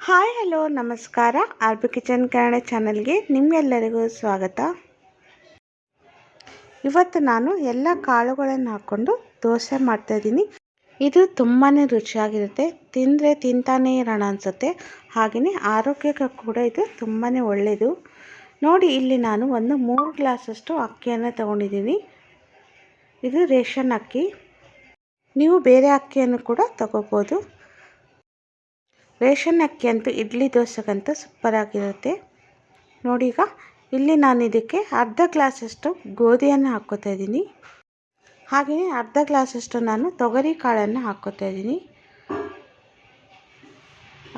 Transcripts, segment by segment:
Hi, hello, ನಮಸ್ಕಾರ. R B kitchen Kannada ಚಾನಲ್ಗೆ ನಿಮ್ಮೆಲ್ಲರಿಗೂ ಸ್ವಾಗತ. ಇವತ್ತು ನಾನು ಎಲ್ಲ ಕಾಳುಗಳನ್ನು ಹಾಕ್ಕೊಂಡು ದೋಸೆ ಮಾಡ್ತಾಯಿದ್ದೀನಿ ಇದು ತುಂಬಾ ರುಚಿಯಾಗಿರುತ್ತೆ. ತಿಂದರೆ ತಿಂತಾನೇ ಇರೋಣ ಅನಿಸುತ್ತೆ. ಹಾಗೆಯೇ ಆರೋಗ್ಯಕ್ಕೆ ಕೂಡ ಇದು ತುಂಬಾ ಒಳ್ಳೆಯದು ನೋಡಿ, ಇಲ್ಲಿ ನಾನು ಒಂದು ಮೂರು ಗ್ಲಾಸಷ್ಟು ಅಕ್ಕಿಯನ್ನು ತಗೊಂಡಿದ್ದೀನಿ. ಇದು ರೇಷನ್ ಅಕ್ಕಿ. ನೀವು ಬೇರೆ ಅಕ್ಕಿಯನ್ನು ಕೂಡ ತಗೋಬೋದು. ರೇಷನ್ ಅಕ್ಕಿ ಅಂತೂ ಇಡ್ಲಿ ದೋಸೆಗಂತೂ ಸೂಪರಾಗಿರುತ್ತೆ ನೋಡಿ ಈಗ, ಇಲ್ಲಿ ನಾನು ಇದಕ್ಕೆ ಅರ್ಧ ಗ್ಲಾಸಷ್ಟು ಗೋಧಿಯನ್ನು ಹಾಕ್ಕೋತಾ ಇದ್ದೀನಿ. ಹಾಗೆಯೇ ಅರ್ಧ ಗ್ಲಾಸಷ್ಟು ನಾನು ತೊಗರಿ ಕಾಳನ್ನು ಹಾಕ್ಕೋತಾ ಇದ್ದೀನಿ.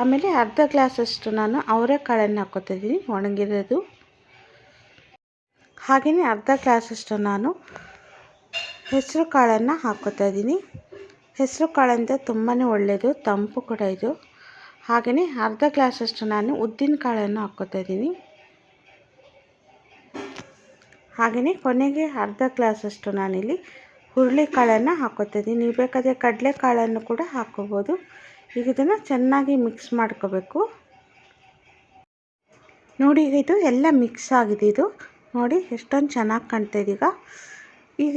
ಆಮೇಲೆ ಅರ್ಧ ಗ್ಲಾಸಷ್ಟು ನಾನು ಅವರೆಕಾಳನ್ನು ಹಾಕ್ಕೋತಾ ಇದ್ದೀನಿ, ಒಣಗಿರೋದು. ಹಾಗೆಯೇ ಅರ್ಧ ಗ್ಲಾಸಷ್ಟು ನಾನು ಹೆಸರು ಕಾಳನ್ನು ಹಾಕ್ಕೋತಾ ಇದ್ದೀನಿ. ಹೆಸರು ಕಾಳಂತ ತುಂಬಾ ಒಳ್ಳೆಯದು, ತಂಪು ಕೂಡ ಇದು. ಹಾಗೆಯೇ ಅರ್ಧ ಗ್ಲಾಸಷ್ಟು ನಾನು ಉದ್ದಿನ ಕಾಳನ್ನು ಹಾಕ್ಕೋತಾ ಇದ್ದೀನಿ. ಹಾಗೆಯೇ ಕೊನೆಗೆ ಅರ್ಧ ಗ್ಲಾಸಷ್ಟು ನಾನಿಲ್ಲಿ ಹುರುಳಿಕಾಳನ್ನು ಹಾಕ್ಕೋತಾ ಇದ್ದೀನಿ. ನೀವು ಬೇಕಾದರೆ ಕಡಲೆಕಾಳನ್ನು ಕೂಡ ಹಾಕ್ಕೋಬೋದು. ಈಗ ಇದನ್ನು ಚೆನ್ನಾಗಿ ಮಿಕ್ಸ್ ಮಾಡ್ಕೋಬೇಕು. ನೋಡಿ ಇದು ಎಲ್ಲ ಮಿಕ್ಸ್ ಆಗಿದೆ ಇದು. ನೋಡಿ, ಎಷ್ಟೊಂದು ಚೆನ್ನಾಗಿ ಕಾಣ್ತಾ ಈಗ.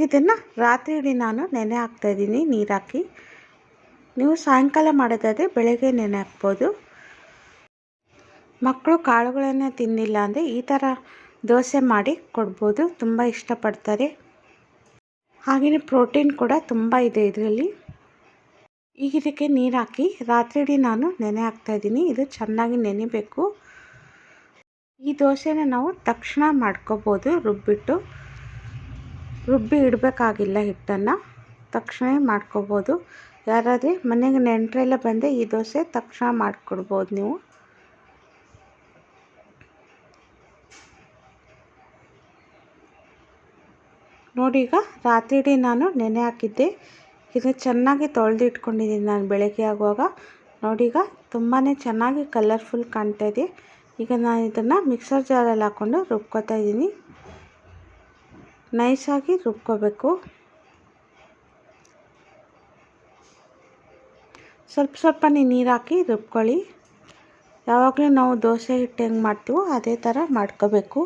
ಇದನ್ನು ರಾತ್ರಿ ಇಡೀ ನಾನು ನೆನೆ ಹಾಕ್ತಾಯಿದ್ದೀನಿ ನೀರು ಹಾಕಿ ನೀವು ಸಾಯಂಕಾಲ ಮಾಡೋದಾದರೆ ಬೆಳಗ್ಗೆ ನೆನೆ ಹಾಕ್ಬೋದು ಮಕ್ಕಳು ಕಾಳುಗಳನ್ನು ತಿನ್ನಿಲ್ಲ ಅಂದರೆ ಈ ಥರ ದೋಸೆ ಮಾಡಿ ಕೊಡ್ಬೋದು. ತುಂಬ ಇಷ್ಟಪಡ್ತಾರೆ. ಹಾಗೆಯೇ ಪ್ರೋಟೀನ್ ಕೂಡ ತುಂಬ ಇದೆ ಇದರಲ್ಲಿ. ಈಗ ಇದಕ್ಕೆ ನೀರು ಹಾಕಿ ರಾತ್ರಿ ಇಡೀ ನಾನು ನೆನೆ ಹಾಕ್ತಾಯಿದ್ದೀನಿ ಇದು ಚೆನ್ನಾಗಿ ನೆನೆಬೇಕು. ಈ ದೋಸೆನ ನಾವು ತಕ್ಷಣ ಮಾಡ್ಕೋಬೋದು ರುಬ್ಬಿಟ್ಟು. ರುಬ್ಬಿ ಇಡಬೇಕಾಗಿಲ್ಲ ಹಿಟ್ಟನ್ನು. ತಕ್ಷಣ ಮಾಡ್ಕೋಬೋದು. ಯಾರಾದರೆ ಮನೆಗೆ ನೆಂಟರೆಲ್ಲ ಬಂದರೆ ಈ ದೋಸೆ ತಕ್ಷಣ ಮಾಡಿಕೊಡ್ಬೋದು ನೀವು. ನೋಡಿ ಈಗ ರಾತ್ರಿ ಇಡೀ ನಾನು ನೆನೆ ಹಾಕಿದ್ದೆ. ಇದು ಚೆನ್ನಾಗಿ ತೊಳೆದು ಇಟ್ಕೊಂಡಿದ್ದೀನಿ ನಾನು ಬೆಳಗ್ಗೆ ಆಗುವಾಗ. ನೋಡಿ ಈಗ ತುಂಬಾ ಚೆನ್ನಾಗಿ ಕಲರ್ಫುಲ್ ಕಾಣ್ತಾ ಇದೆ. ಈಗ ನಾನು ಇದನ್ನು ಮಿಕ್ಸರ್ ಜಾರಲ್ಲಿ ಹಾಕ್ಕೊಂಡು ರುಬ್ಕೋತಾ ಇದ್ದೀನಿ. ನೈಸಾಗಿ ರುಬ್ಕೋಬೇಕು. ಸ್ವಲ್ಪ ಸ್ವಲ್ಪನೇ ನೀರು ಹಾಕಿ ರುಬ್ಕೊಳ್ಳಿ. ಯಾವಾಗಲೂ ನಾವು ದೋಸೆ ಹಿಟ್ಟು ಹೆಂಗೆ ಮಾಡ್ತೀವೋ ಅದೇ ಥರ ಮಾಡ್ಕೋಬೇಕು.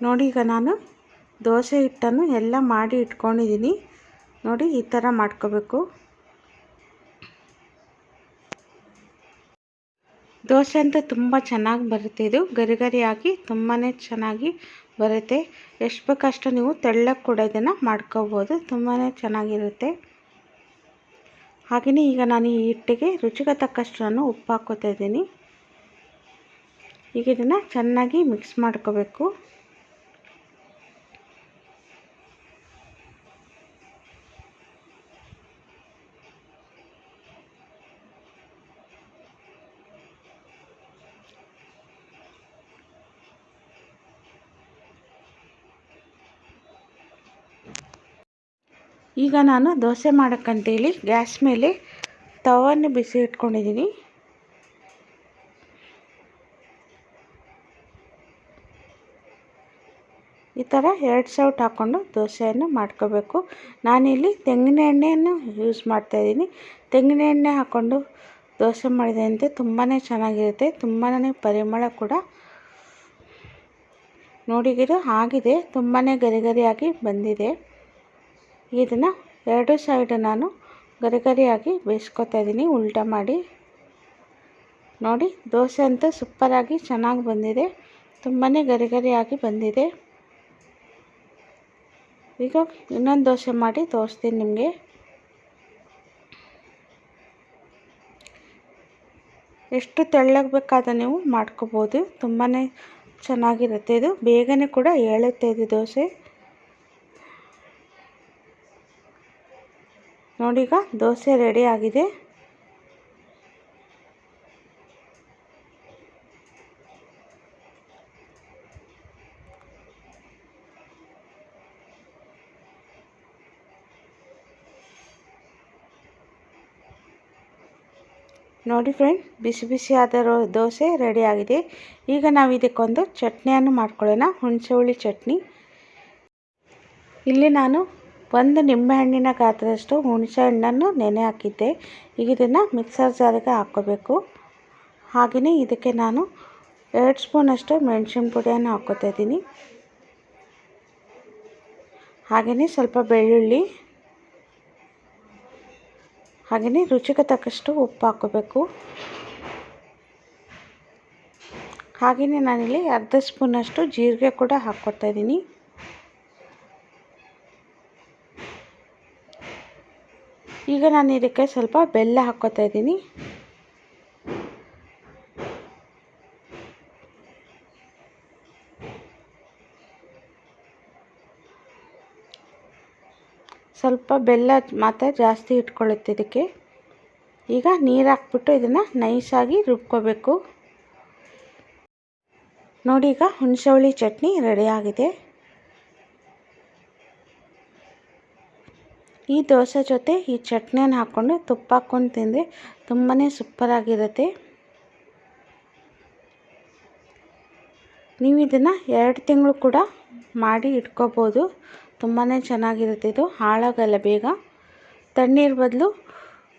ನೋಡಿ ಈಗ ನಾನು ದೋಸೆ ಹಿಟ್ಟನ್ನು ಎಲ್ಲ ಮಾಡಿ ಇಟ್ಕೊಂಡಿದ್ದೀನಿ. ನೋಡಿ ಈ ಥರ ಮಾಡ್ಕೋಬೇಕು. ದೋಸೆ ಅಂತೂ ತುಂಬ ಚೆನ್ನಾಗಿ ಬರುತ್ತೆ ಇದು. ಗರಿ ಗರಿಯಾಗಿ ತುಂಬಾ ಚೆನ್ನಾಗಿ ಬರುತ್ತೆ. ಎಷ್ಟು ಬೇಕಷ್ಟು ನೀವು ತೆಳ್ಳಗೆ ಕೂಡ ಇದನ್ನು ಮಾಡ್ಕೋಬೋದು. ತುಂಬಾ ಚೆನ್ನಾಗಿರುತ್ತೆ. ಹಾಗೆಯೇ ಈಗ ನಾನು ಈ ಹಿಟ್ಟಿಗೆ ರುಚಿಗೆ ತಕ್ಕಷ್ಟು ನಾನು ಉಪ್ಪು ಹಾಕ್ಕೋತಾ ಇದ್ದೀನಿ. ಈಗ ಇದನ್ನು ಚೆನ್ನಾಗಿ ಮಿಕ್ಸ್ ಮಾಡ್ಕೋಬೇಕು. ಈಗ ನಾನು ದೋಸೆ ಮಾಡೋಕ್ಕಂತೇಳಿ ಗ್ಯಾಸ್ ಮೇಲೆ ತವನ್ನು ಬಿಸಿ ಇಟ್ಕೊಂಡಿದ್ದೀನಿ. ಈ ಥರ ಎರಡು ಸೌಟ್ ಹಾಕ್ಕೊಂಡು ದೋಸೆಯನ್ನು ಮಾಡ್ಕೋಬೇಕು. ನಾನಿಲ್ಲಿ ತೆಂಗಿನ ಎಣ್ಣೆಯನ್ನು ಯೂಸ್ ಮಾಡ್ತಾಯಿದ್ದೀನಿ ತೆಂಗಿನ ಎಣ್ಣೆ ಹಾಕ್ಕೊಂಡು ದೋಸೆ ಮಾಡಿದಂತೆ ತುಂಬಾ ಚೆನ್ನಾಗಿರುತ್ತೆ. ತುಂಬಾ ಪರಿಮಳ ಕೂಡ ನೋಡಿಗಿದು ಆಗಿದೆ ತುಂಬಾ ಗರಿ ಗರಿಯಾಗಿ ಬಂದಿದೆ. ಇದನ್ನು ಎರಡು ಸೈಡ್ ನಾನು ಗರಿಗರಿಯಾಗಿ ಬೇಯಿಸ್ಕೊತಾ ಇದ್ದೀನಿ. ಉಲ್ಟ ಮಾಡಿ. ನೋಡಿ, ದೋಸೆ ಅಂತೂ ಸೂಪರಾಗಿ ಚೆನ್ನಾಗಿ ಬಂದಿದೆ. ತುಂಬಾ ಗರಿಗರಿಯಾಗಿ ಬಂದಿದೆ. ಈಗ ಇನ್ನೊಂದು ದೋಸೆ ಮಾಡಿ ತೋರಿಸ್ತೀನಿ ನಿಮಗೆ. ಎಷ್ಟು ತೆಳ್ಳಗೆ ಬೇಕಾದ ನೀವು ಮಾಡ್ಕೋಬೋದು. ತುಂಬಾ ಚೆನ್ನಾಗಿರುತ್ತೆ. ಇದು ಬೇಗನೆ ಕೂಡ ಏಳುತ್ತೆ ಇದು ದೋಸೆ. ನೋಡಿ ಈಗ ದೋಸೆ ರೆಡಿ ಆಗಿದೆ. ನೋಡಿ ಫ್ರೆಂಡ್ ಬಿಸಿ ಬಿಸಿ ಆದ ದೋಸೆ ಆಗಿದೆ. ಈಗ ನಾವು ಇದಕ್ಕೊಂದು ಚಟ್ನಿಯನ್ನು ಮಾಡ್ಕೊಳ್ಳೋಣ. ಹುಣಸೆ ಹುಳಿ ಚಟ್ನಿ. ಇಲ್ಲಿ ನಾನು ಒಂದು ನಿಂಬೆಹಣ್ಣಿನ ಗಾತ್ರದಷ್ಟು ಹುಣಸೆ ಹಣ್ಣನ್ನು ನೆನೆ ಹಾಕಿದ್ದೆ. ಈಗ ಇದನ್ನು ಮಿಕ್ಸರ್ ಜಾರಿಗೆ ಹಾಕ್ಕೋಬೇಕು. ಹಾಗೆಯೇ ಇದಕ್ಕೆ ನಾನು ಎರಡು ಸ್ಪೂನಷ್ಟು ಮೆಣಸಿನ ಪುಡಿಯನ್ನು ಹಾಕ್ಕೋತಾ ಇದ್ದೀನಿ. ಹಾಗೆಯೇ ಸ್ವಲ್ಪ ಬೆಳ್ಳುಳ್ಳಿ. ಹಾಗೆಯೇ ರುಚಿಗೆ ತಕ್ಕಷ್ಟು ಉಪ್ಪು ಹಾಕ್ಕೋಬೇಕು. ಹಾಗೆಯೇ ನಾನಿಲ್ಲಿ ಅರ್ಧ ಸ್ಪೂನಷ್ಟು ಜೀರಿಗೆ ಕೂಡ ಹಾಕ್ಕೋತಾ ಇದ್ದೀನಿ. ಈಗ ನಾನು ಇದಕ್ಕೆ ಸ್ವಲ್ಪ ಬೆಲ್ಲ ಹಾಕ್ಕೋತಾ ಇದ್ದೀನಿ. ಸ್ವಲ್ಪ ಬೆಲ್ಲ ಮಾತ್ರ ಜಾಸ್ತಿ ಇಟ್ಕೊಳ್ಳುತ್ತೆ ಇದಕ್ಕೆ. ಈಗ ನೀರು ಹಾಕ್ಬಿಟ್ಟು ಇದನ್ನು ನೈಸಾಗಿ ರುಬ್ಕೋಬೇಕು. ನೋಡಿ ಈಗ ಹುಣಸೆ ಹುಳಿ ಚಟ್ನಿ ರೆಡಿಯಾಗಿದೆ ಈ ದೋಸೆ ಜೊತೆ ಈ ಚಟ್ನಿಯನ್ನು ಹಾಕ್ಕೊಂಡು ತುಪ್ಪ ಹಾಕ್ಕೊಂಡು ತಿಂದರೆ ತುಂಬಾ ಸೂಪರಾಗಿರುತ್ತೆ ನೀವು ಇದನ್ನು ಎರಡು ತಿಂಗಳು ಕೂಡ ಮಾಡಿ ಇಟ್ಕೋಬೋದು. ತುಂಬಾ ಚೆನ್ನಾಗಿರುತ್ತೆ ಇದು, ಹಾಳಾಗಲ್ಲ ಬೇಗ. ತಣ್ಣೀರು ಬದಲು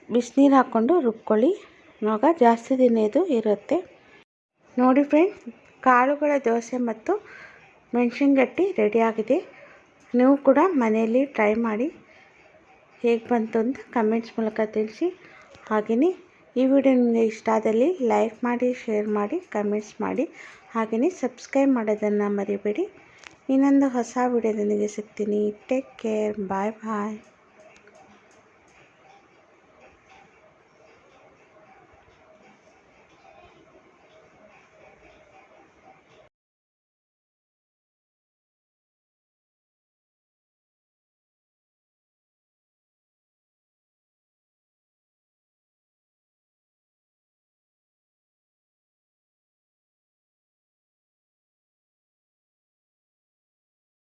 ಬಿಸಿನೀರು ಹಾಕ್ಕೊಂಡು ರುಬ್ಕೊಳ್ಳಿ ಆಗ ಜಾಸ್ತಿ ದಿನ ಇದು ಇರುತ್ತೆ. ನೋಡಿ ಫ್ರೆಂಡ್ಸ್ ಕಾಳುಗಳ ದೋಸೆ ಮತ್ತು ಮೆಣಸಿನ ಗಟ್ಟಿ ರೆಡಿಯಾಗಿದೆ ನೀವು ಕೂಡ ಮನೆಯಲ್ಲಿ ಟ್ರೈ ಮಾಡಿ. ಹೇಗೆ ಬಂತು ಅಂತ ಕಮೆಂಟ್ಸ್ ಮೂಲಕ ತಿಳಿಸಿ. ಹಾಗೆಯೇ ಈ ವಿಡಿಯೋ ನಿಮಗೆ ಇಷ್ಟ ಆದಲ್ಲಿ ಲೈಕ್ ಮಾಡಿ ಶೇರ್ ಮಾಡಿ ಕಮೆಂಟ್ಸ್ ಮಾಡಿ. ಹಾಗೆಯೇ ಸಬ್ಸ್ಕ್ರೈಬ್ ಮಾಡೋದನ್ನು ಮರಿಬೇಡಿ. ಇನ್ನೊಂದು ಹೊಸ ವಿಡಿಯೋದೊಂದಿಗೆ ಸಿಗ್ತೀನಿ. ಟೇಕ್ ಕೇರ್ ಬಾಯ್ ಬಾಯ್